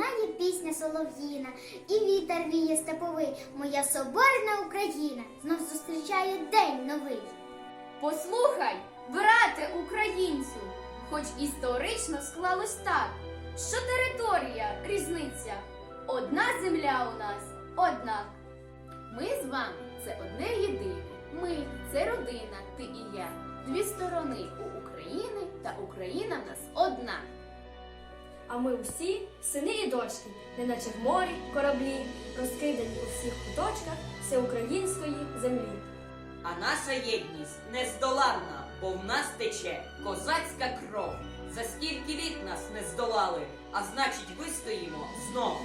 лунає пісня солов'їна, і вітер віє степовий. Моя соборна Україна знов зустрічає день новий. Послухай, брате українцю, хоч історично склалось так, що територія різниця. Одна земля у нас однак. Ми з вами це одне єдине. Ми це родина, ти і я. Дві сторони у України та Україна в нас одна. Ми усі сини і дочки, неначе в морі кораблі, розкидані у всіх куточках всеукраїнської землі. А наша єдність нездоланна, бо в нас тече козацька кров. За скільки літ нас не здолали, а значить вистоїмо знов.